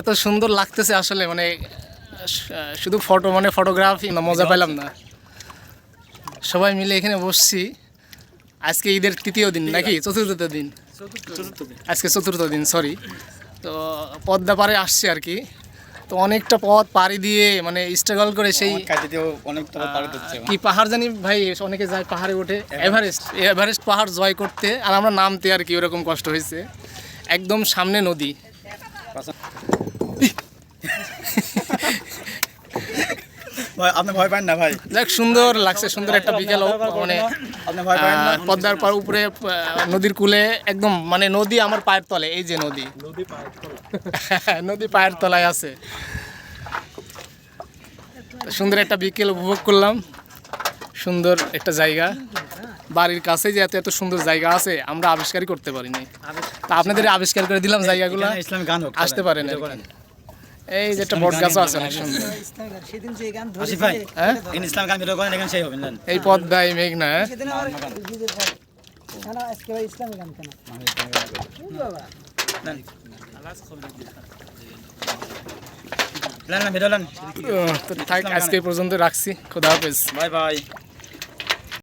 এত সুন্দর লাগতেছে আসলে মানে শুধু ফটো মানে ফটোগ্রাফি না মজা পেলাম না। সবাই মিলে এখানে বসছি। আজকে ঈদের তৃতীয় দিন নাকি? চতুর্থ দিন। আজকে চতুর্থ দিন সরি তো পদ্মা পারে আসছে আর কি। তো অনেকটা পথ পাড়ি দিয়ে মানে স্ট্রাগল করে সেই কি পাহাড় জানি ভাই অনেকে যায় পাহাড়ে ওঠে। এভারেস্ট এভারেস্ট পাহাড় জয় করতে আর আমরা নামতে আর কি ওরকম কষ্ট হয়েছে। একদম সামনে নদী। আপনি ভয় পান না ভাই? দেখ সুন্দর লাগছে সুন্দর একটা বিকেল মানে পদ্মার পার উপরে নদীর কূলে একদম মানে নদী আমার পায়ের তলে এই যে নদী। নদী পায়ের তলায় আছে। সুন্দর একটা বিকেল উপভোগ করলাম। সুন্দর একটা জায়গা। বাড়ির কাছে যে এত এত সুন্দর জায়গা আছে আমরা আবিষ্কারই করতে পারিনি। তা আপনাদের আবিষ্কার করে দিলাম জায়গাগুলো? আসতে পারেন। এই যে একটা বট গাছও আছে অনেক সুন্দর সেদিন যে গান আসিফ ভাই হ্যাঁ? ইসলাম গান ভিডিও করেন এখানে সেই হবেন জান এই হ্যাঁ? সেদিন আমার ঈদের আজকে ভাই ইসলামী গান কেন? বাবা লান ভিডিও লান তো থাক আজকে এই পর্যন্ত রাখছি। খোদা হাফেজ। Bye bye.